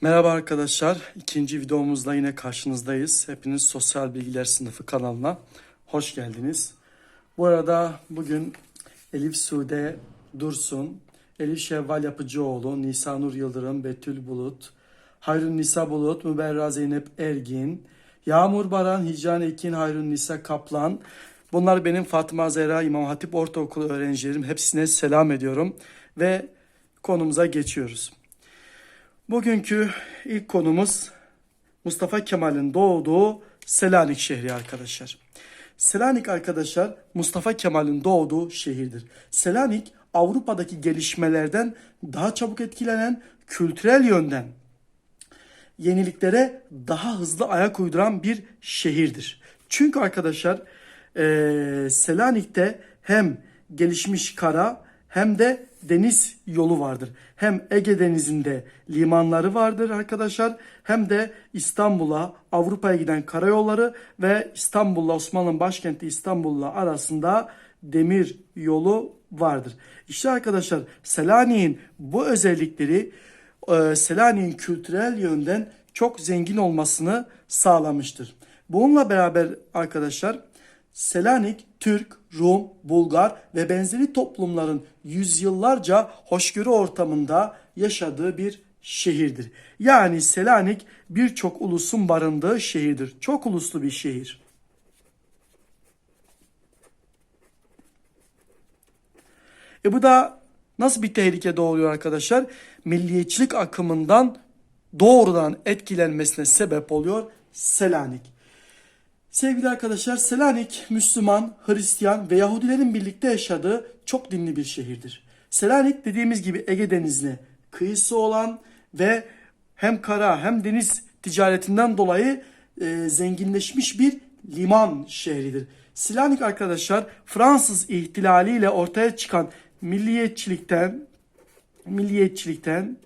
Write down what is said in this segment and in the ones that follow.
Merhaba arkadaşlar. İkinci videomuzla yine karşınızdayız. Hepiniz Sosyal Bilgiler Sınıfı kanalına hoş geldiniz. Bu arada bugün Elif Sude Dursun, Elif Şevval Yapıcıoğlu, Nisa Nur Yıldırım, Betül Bulut, Hayrun Nisa Bulut, Müberra Zeynep Ergin, Yağmur Baran, Hicran Ekin, Hayrun Nisa Kaplan. Bunlar benim Fatıma Zehra İmam Hatip Ortaokulu öğrencilerim. Hepsine selam ediyorum ve konumuza geçiyoruz. Bugünkü ilk konumuz Mustafa Kemal'in doğduğu Selanik şehri arkadaşlar. Selanik arkadaşlar Mustafa Kemal'in doğduğu şehirdir. Selanik Avrupa'daki gelişmelerden daha çabuk etkilenen kültürel yönden yeniliklere daha hızlı ayak uyduran bir şehirdir. Çünkü arkadaşlar eee, Selanik'te hem gelişmiş kara hem de deniz yolu vardır. Hem Ege Denizi'nde limanları vardır arkadaşlar hem de İstanbul'a Avrupa'ya giden karayolları ve İstanbul'la Osmanlı'nın başkenti İstanbul'la arasında demir yolu vardır. İşte arkadaşlar Selanik'in bu özellikleri e, Selanik'in kültürel yönden çok zengin olmasını sağlamıştır. Bununla beraber arkadaşlar Selanik, Türk, Rum, Bulgar ve benzeri toplumların yüzyıllarca hoşgörü ortamında yaşadığı bir şehirdir. Yani Selanik birçok ulusun barındığı şehirdir. Çok uluslu bir şehir. E bu da nasıl bir tehlike doğuruyor arkadaşlar? Milliyetçilik akımından doğrudan etkilenmesine sebep oluyor Selanik. Sevgili arkadaşlar Selanik Müslüman, Hristiyan ve Yahudilerin birlikte yaşadığı çok dinli bir şehirdir. Selanik dediğimiz gibi Ege Denizi'ne kıyısı olan ve hem kara hem deniz ticaretinden dolayı e, zenginleşmiş bir liman şehridir. Selanik arkadaşlar Fransız ihtilaliyle ortaya çıkan milliyetçilikten milliyetçilikten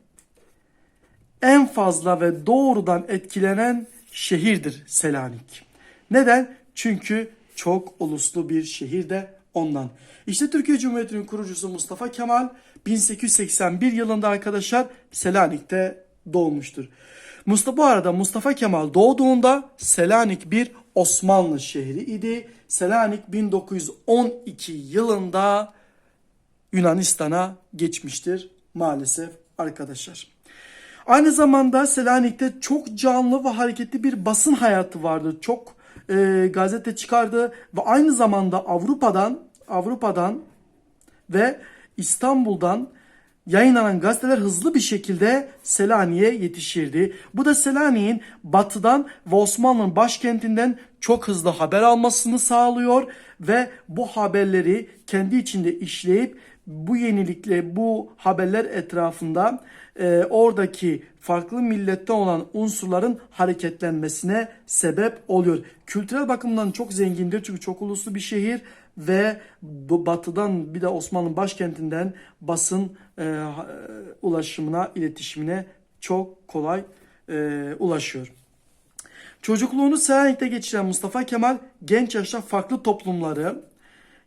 en fazla ve doğrudan etkilenen şehirdir Selanik. Neden? Çünkü çok uluslu bir şehir de ondan. İşte Türkiye Cumhuriyeti'nin kurucusu Mustafa Kemal 1881 yılında arkadaşlar Selanik'te doğmuştur. Mustafa bu arada Mustafa Kemal doğduğunda Selanik bir Osmanlı şehri idi. Selanik 1912 yılında Yunanistan'a geçmiştir maalesef arkadaşlar. Aynı zamanda Selanik'te çok canlı ve hareketli bir basın hayatı vardı. Çok e, gazete çıkardı ve aynı zamanda Avrupa'dan Avrupa'dan ve İstanbul'dan yayınlanan gazeteler hızlı bir şekilde Selanik'e yetişirdi. Bu da Selanik'in batıdan ve Osmanlı'nın başkentinden çok hızlı haber almasını sağlıyor ve bu haberleri kendi içinde işleyip bu yenilikle bu haberler etrafında e, oradaki farklı milletten olan unsurların hareketlenmesine sebep oluyor. Kültürel bakımdan çok zengindir çünkü çok uluslu bir şehir ve batıdan bir de Osmanlı başkentinden basın e, ulaşımına, iletişimine çok kolay e, ulaşıyor. Çocukluğunu Selanik'te geçiren Mustafa Kemal genç yaşta farklı toplumları,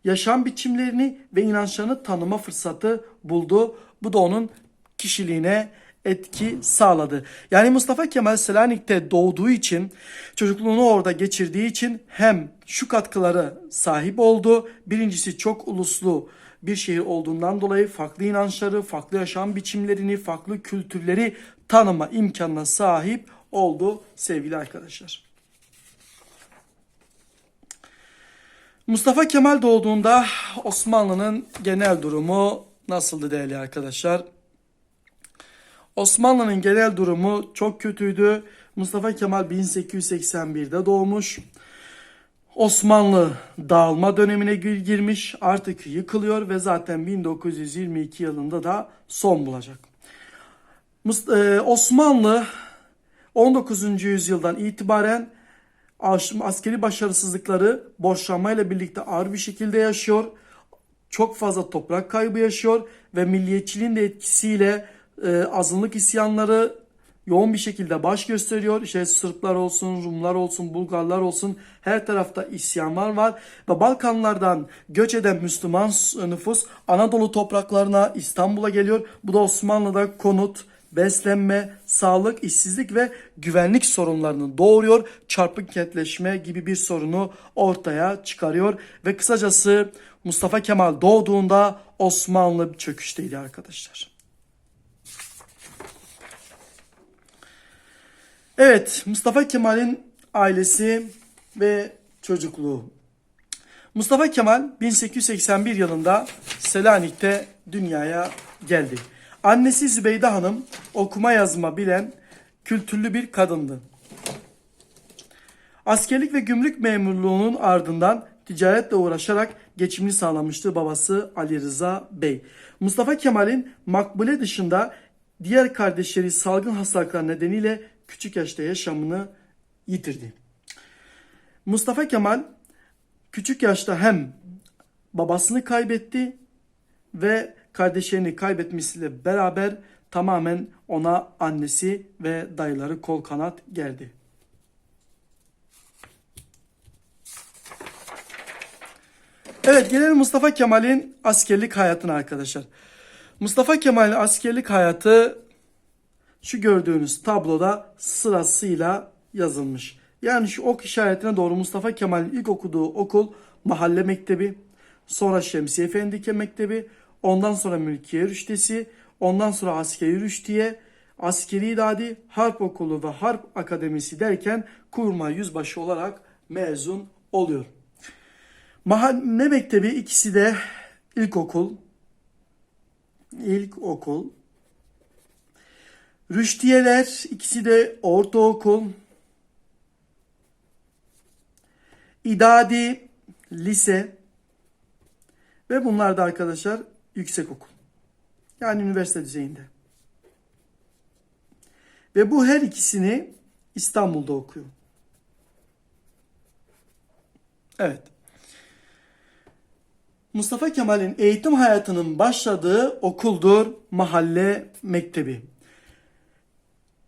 yaşam biçimlerini ve inançlarını tanıma fırsatı buldu. Bu da onun kişiliğine etki sağladı. Yani Mustafa Kemal Selanik'te doğduğu için, çocukluğunu orada geçirdiği için hem şu katkıları sahip oldu. Birincisi çok uluslu bir şehir olduğundan dolayı farklı inançları, farklı yaşam biçimlerini, farklı kültürleri tanıma imkanına sahip oldu sevgili arkadaşlar. Mustafa Kemal doğduğunda Osmanlı'nın genel durumu nasıldı değerli arkadaşlar? Osmanlı'nın genel durumu çok kötüydü. Mustafa Kemal 1881'de doğmuş. Osmanlı dağılma dönemine girmiş, artık yıkılıyor ve zaten 1922 yılında da son bulacak. e, Osmanlı 19. yüzyıldan itibaren askeri başarısızlıkları borçlanmayla birlikte ağır bir şekilde yaşıyor. Çok fazla toprak kaybı yaşıyor ve milliyetçiliğin de etkisiyle e, azınlık isyanları yoğun bir şekilde baş gösteriyor. İşte Sırplar olsun, Rumlar olsun, Bulgarlar olsun her tarafta isyanlar var. Ve Balkanlardan göç eden Müslüman nüfus Anadolu topraklarına, İstanbul'a geliyor. Bu da Osmanlı'da konut, beslenme, sağlık, işsizlik ve güvenlik sorunlarını doğuruyor. Çarpık kentleşme gibi bir sorunu ortaya çıkarıyor. Ve kısacası Mustafa Kemal doğduğunda Osmanlı bir çöküşteydi arkadaşlar. Evet, Mustafa Kemal'in ailesi ve çocukluğu. Mustafa Kemal 1881 yılında Selanik'te dünyaya geldi. Annesi Zübeyde Hanım okuma yazma bilen kültürlü bir kadındı. Askerlik ve gümrük memurluğunun ardından ticaretle uğraşarak geçimini sağlamıştı babası Ali Rıza Bey. Mustafa Kemal'in makbule dışında diğer kardeşleri salgın hastalıklar nedeniyle küçük yaşta yaşamını yitirdi. Mustafa Kemal küçük yaşta hem babasını kaybetti ve kardeşlerini kaybetmesiyle beraber tamamen ona annesi ve dayıları kol kanat geldi. Evet gelelim Mustafa Kemal'in askerlik hayatına arkadaşlar. Mustafa Kemal'in askerlik hayatı şu gördüğünüz tabloda sırasıyla yazılmış. Yani şu ok işaretine doğru Mustafa Kemal'in ilk okuduğu okul mahalle mektebi, sonra Şemsiye Efendi Mektebi, ondan sonra Mülkiye Rüştesi, ondan sonra Askeri Rüştiye, Askeri İdadi, Harp Okulu ve Harp Akademisi derken kurma yüzbaşı olarak mezun oluyor. Mahalle Mektebi ikisi de ilkokul, ilkokul, Rüştiyeler ikisi de ortaokul. İdadi lise ve bunlar da arkadaşlar yüksekokul. Yani üniversite düzeyinde. Ve bu her ikisini İstanbul'da okuyor. Evet. Mustafa Kemal'in eğitim hayatının başladığı okuldur Mahalle Mektebi.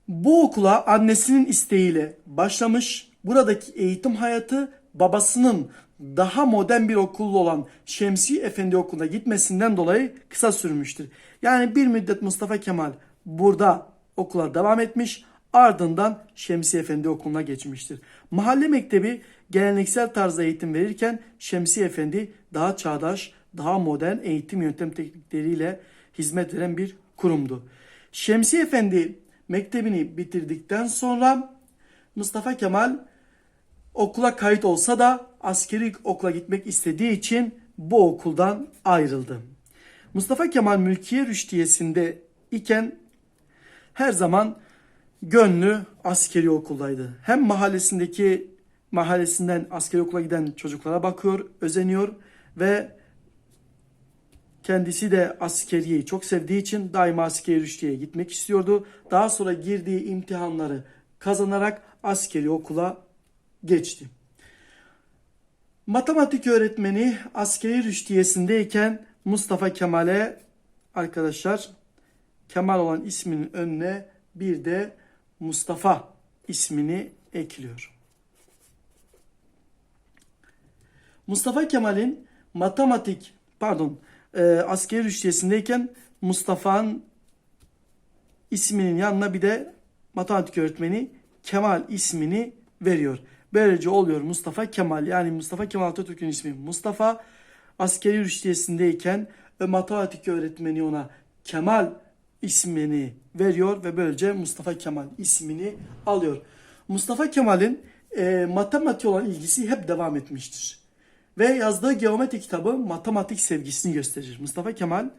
Bu okula annesinin isteğiyle başlamış. Buradaki eğitim hayatı babasının daha modern bir okullu olan Şemsi Efendi Okulu'na gitmesinden dolayı kısa sürmüştür. Yani bir müddet Mustafa Kemal burada okula devam etmiş ardından Şemsi Efendi Okulu'na geçmiştir. Mahalle mektebi geleneksel tarzda eğitim verirken Şemsi Efendi daha çağdaş, daha modern eğitim yöntem teknikleriyle hizmet veren bir kurumdu. Şemsi Efendi mektebini bitirdikten sonra Mustafa Kemal okula kayıt olsa da askeri okula gitmek istediği için bu okuldan ayrıldı. Mustafa Kemal Mülkiye Rüştiyesi'nde iken her zaman gönlü askeri okuldaydı. Hem mahallesindeki mahallesinden askeri okula giden çocuklara bakıyor, özeniyor ve kendisi de askeriyeyi çok sevdiği için daima askeri rüştiye gitmek istiyordu. Daha sonra girdiği imtihanları kazanarak askeri okula geçti. Matematik öğretmeni askeri rüştiyesindeyken Mustafa Kemal'e arkadaşlar Kemal olan isminin önüne bir de Mustafa ismini ekliyor. Mustafa Kemal'in matematik pardon e, askeri rüştiyesindeyken Mustafa'nın isminin yanına bir de matematik öğretmeni Kemal ismini veriyor. Böylece oluyor Mustafa Kemal yani Mustafa Kemal Atatürk'ün ismi Mustafa. Askeri rüştiyesindeyken matematik öğretmeni ona Kemal ismini veriyor ve böylece Mustafa Kemal ismini alıyor. Mustafa Kemal'in e, matematik olan ilgisi hep devam etmiştir. Ve yazdığı geometri kitabı matematik sevgisini gösterir. Mustafa Kemal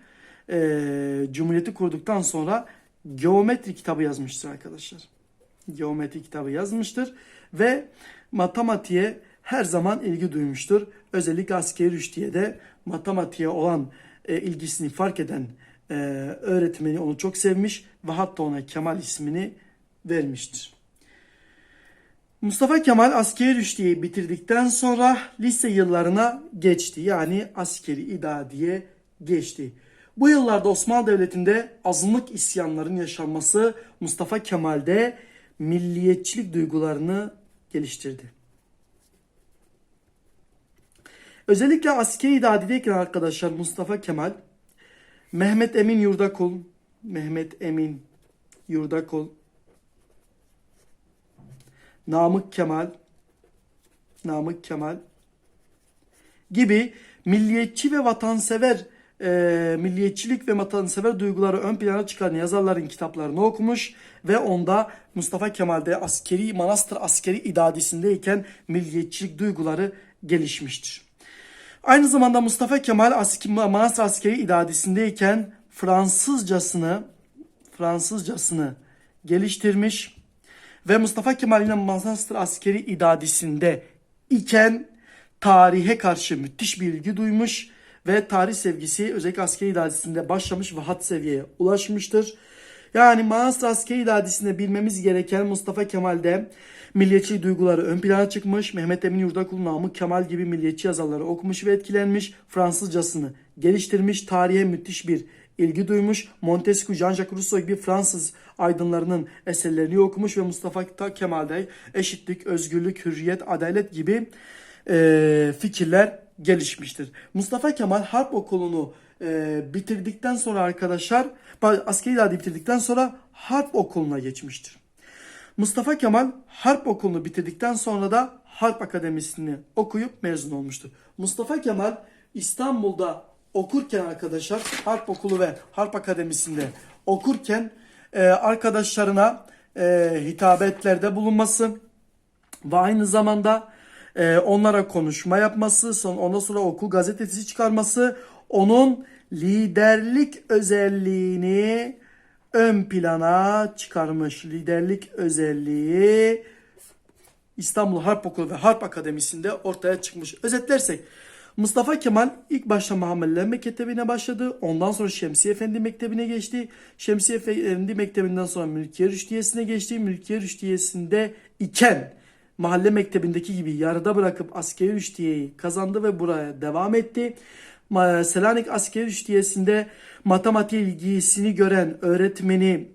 e, Cumhuriyeti kurduktan sonra geometri kitabı yazmıştır arkadaşlar. Geometri kitabı yazmıştır ve matematiğe her zaman ilgi duymuştur. Özellikle askeri rüştiye de matematiğe olan e, ilgisini fark eden e, öğretmeni onu çok sevmiş ve hatta ona Kemal ismini vermiştir. Mustafa Kemal askeri rüştiyeyi bitirdikten sonra lise yıllarına geçti. Yani askeri idadiye geçti. Bu yıllarda Osmanlı Devleti'nde azınlık isyanların yaşanması Mustafa Kemal'de milliyetçilik duygularını geliştirdi. Özellikle askeri idadideyken arkadaşlar Mustafa Kemal, Mehmet Emin Yurdakul, Mehmet Emin Yurdakul, Namık Kemal, Namık Kemal gibi milliyetçi ve vatansever e, milliyetçilik ve vatansever duyguları ön plana çıkaran yazarların kitaplarını okumuş ve onda Mustafa Kemal'de askeri Manastır askeri idadisindeyken milliyetçilik duyguları gelişmiştir. Aynı zamanda Mustafa Kemal ask Manastır askeri idadisindeyken Fransızcasını Fransızcasını geliştirmiş ve Mustafa Kemal yine Manastır askeri idadisinde iken tarihe karşı müthiş bir ilgi duymuş ve tarih sevgisi özellikle askeri idadisinde başlamış ve hat seviyeye ulaşmıştır. Yani Manastır askeri idadisinde bilmemiz gereken Mustafa Kemal'de milliyetçi duyguları ön plana çıkmış. Mehmet Emin Yurdakul, Namık Kemal gibi milliyetçi yazarları okumuş ve etkilenmiş. Fransızcasını geliştirmiş. Tarihe müthiş bir ilgi duymuş. Montesquieu, Jean-Jacques Rousseau gibi Fransız aydınlarının eserlerini okumuş ve Mustafa Kemal'de eşitlik, özgürlük, hürriyet, adalet gibi e, fikirler gelişmiştir. Mustafa Kemal Harp Okulu'nu e, bitirdikten sonra arkadaşlar askeri idadi bitirdikten sonra Harp Okulu'na geçmiştir. Mustafa Kemal Harp Okulu'nu bitirdikten sonra da Harp Akademisi'ni okuyup mezun olmuştur. Mustafa Kemal İstanbul'da okurken arkadaşlar Harp Okulu ve Harp Akademisi'nde okurken e, arkadaşlarına e, hitabetlerde bulunması ve aynı zamanda e, onlara konuşma yapması, son ondan sonra okul gazetesi çıkarması onun liderlik özelliğini ön plana çıkarmış. Liderlik özelliği İstanbul Harp Okulu ve Harp Akademisi'nde ortaya çıkmış. Özetlersek Mustafa Kemal ilk başta Muhammedler Mektebi'ne başladı. Ondan sonra Şemsiye Efendi Mektebi'ne geçti. Şemsiye Efendi Mektebi'nden sonra Mülkiye Rüştiyesi'ne geçti. Mülkiye Rüştiyesi'nde iken mahalle mektebindeki gibi yarıda bırakıp askeri rüştiyeyi kazandı ve buraya devam etti. Selanik askeri rüştiyesinde matematik ilgisini gören öğretmeni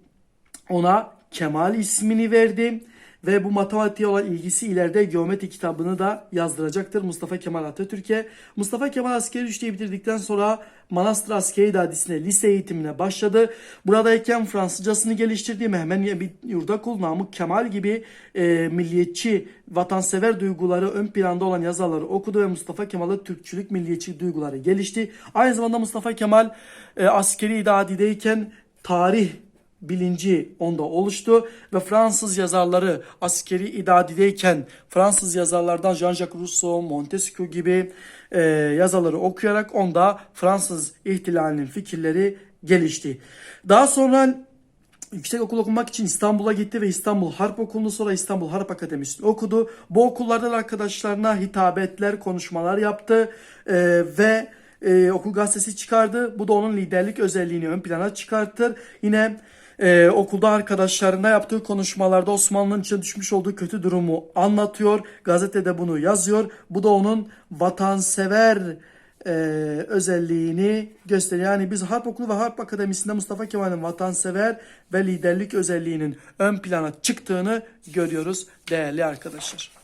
ona Kemal ismini verdi ve bu matematiğe olan ilgisi ileride geometri kitabını da yazdıracaktır Mustafa Kemal Atatürk'e. Mustafa Kemal askeri rüştiyeyi bitirdikten sonra Manastır Askeri İdadisi'ne lise eğitimine başladı. Buradayken Fransızcasını geliştirdi. Mehmet Yurdakul, Namık Kemal gibi e, milliyetçi, vatansever duyguları ön planda olan yazarları okudu ve Mustafa Kemal'e Türkçülük, milliyetçi duyguları gelişti. Aynı zamanda Mustafa Kemal e, askeri idadideyken tarih bilinci onda oluştu ve Fransız yazarları askeri idadideyken Fransız yazarlardan Jean-Jacques Rousseau, Montesquieu gibi e, yazarları okuyarak onda Fransız ihtilalinin fikirleri gelişti. Daha sonra yüksek okul okumak için İstanbul'a gitti ve İstanbul Harp Okulu'nu sonra İstanbul Harp Akademisi'ni okudu. Bu okullardan arkadaşlarına hitabetler, konuşmalar yaptı e, ve e, okul gazetesi çıkardı. Bu da onun liderlik özelliğini ön plana çıkartır. Yine ee, okulda arkadaşlarına yaptığı konuşmalarda Osmanlı'nın içine düşmüş olduğu kötü durumu anlatıyor. Gazetede bunu yazıyor. Bu da onun vatansever e, özelliğini gösteriyor. Yani biz Harp Okulu ve Harp Akademisi'nde Mustafa Kemal'in vatansever ve liderlik özelliğinin ön plana çıktığını görüyoruz değerli arkadaşlar.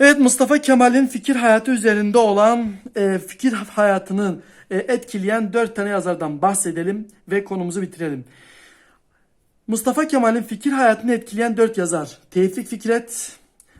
Evet Mustafa Kemal'in fikir hayatı üzerinde olan e, fikir hayatının e, etkileyen dört tane yazardan bahsedelim ve konumuzu bitirelim. Mustafa Kemal'in fikir hayatını etkileyen dört yazar. Tevfik Fikret,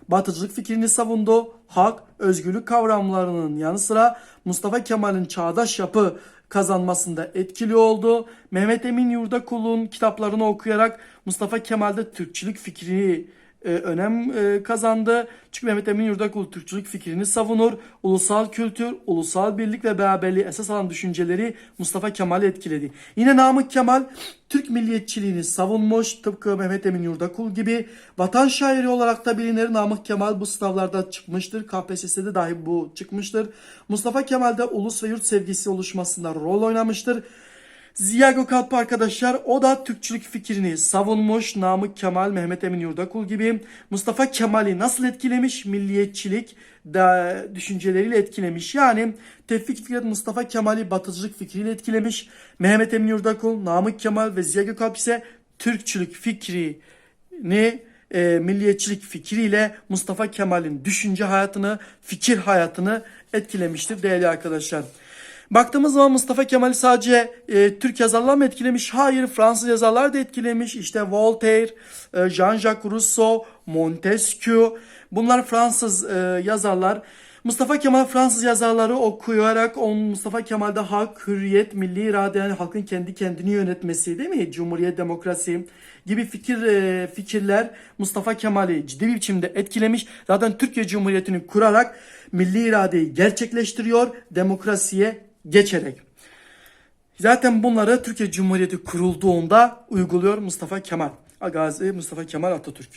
batıcılık fikrini savundu. Hak, özgürlük kavramlarının yanı sıra Mustafa Kemal'in çağdaş yapı kazanmasında etkili oldu. Mehmet Emin Yurdakul'un kitaplarını okuyarak Mustafa Kemal'de Türkçülük fikrini e, önem e, kazandı. Çünkü Mehmet Emin Yurdakul Türkçülük fikrini savunur. Ulusal kültür, ulusal birlik ve beraberliği esas alan düşünceleri Mustafa Kemal'i etkiledi. Yine Namık Kemal Türk milliyetçiliğini savunmuş. Tıpkı Mehmet Emin Yurdakul gibi vatan şairi olarak da bilinir. Namık Kemal bu sınavlarda çıkmıştır. KPSS'de dahi bu çıkmıştır. Mustafa Kemal de ulus ve yurt sevgisi oluşmasında rol oynamıştır. Ziya Gökalp arkadaşlar o da Türkçülük fikrini savunmuş. Namık Kemal, Mehmet Emin Yurdakul gibi. Mustafa Kemal'i nasıl etkilemiş? Milliyetçilik da düşünceleriyle etkilemiş. Yani Tevfik Fikret Mustafa Kemal'i batıcılık fikriyle etkilemiş. Mehmet Emin Yurdakul, Namık Kemal ve Ziya Gökalp ise Türkçülük fikrini e, milliyetçilik fikriyle Mustafa Kemal'in düşünce hayatını, fikir hayatını etkilemiştir değerli arkadaşlar. Baktığımız zaman Mustafa Kemal'i sadece e, Türk yazarlar mı etkilemiş? Hayır, Fransız yazarlar da etkilemiş. İşte Voltaire, e, Jean-Jacques Rousseau, Montesquieu. Bunlar Fransız e, yazarlar. Mustafa Kemal Fransız yazarları okuyarak on Mustafa Kemal'de hak, hürriyet, milli irade yani halkın kendi kendini yönetmesi değil mi? Cumhuriyet, demokrasi gibi fikir e, fikirler Mustafa Kemal'i ciddi bir biçimde etkilemiş. Zaten Türkiye Cumhuriyeti'ni kurarak milli iradeyi gerçekleştiriyor demokrasiye geçerek. Zaten bunları Türkiye Cumhuriyeti kurulduğunda uyguluyor Mustafa Kemal. Gazi Mustafa Kemal Atatürk.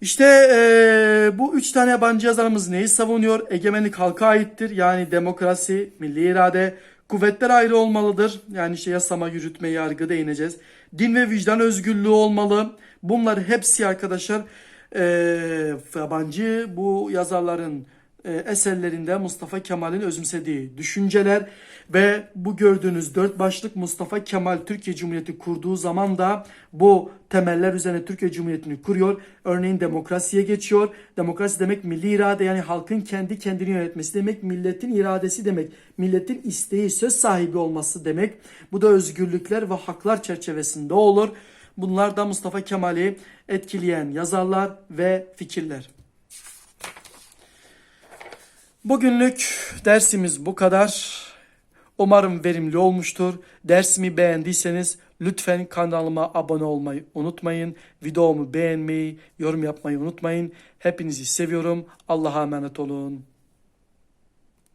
İşte eee, bu üç tane yabancı yazarımız neyi savunuyor? Egemenlik halka aittir. Yani demokrasi, milli irade, kuvvetler ayrı olmalıdır. Yani işte yasama, yürütme, yargı değineceğiz. Din ve vicdan özgürlüğü olmalı. Bunlar hepsi arkadaşlar eee, yabancı bu yazarların e, eserlerinde Mustafa Kemal'in özümsediği düşünceler ve bu gördüğünüz dört başlık Mustafa Kemal Türkiye Cumhuriyeti kurduğu zaman da bu temeller üzerine Türkiye Cumhuriyeti'ni kuruyor. Örneğin demokrasiye geçiyor. Demokrasi demek milli irade yani halkın kendi kendini yönetmesi demek, milletin iradesi demek, milletin isteği söz sahibi olması demek. Bu da özgürlükler ve haklar çerçevesinde olur. Bunlar da Mustafa Kemal'i etkileyen yazarlar ve fikirler. Bugünlük dersimiz bu kadar. Umarım verimli olmuştur. Dersimi beğendiyseniz lütfen kanalıma abone olmayı unutmayın. Videomu beğenmeyi, yorum yapmayı unutmayın. Hepinizi seviyorum. Allah'a emanet olun.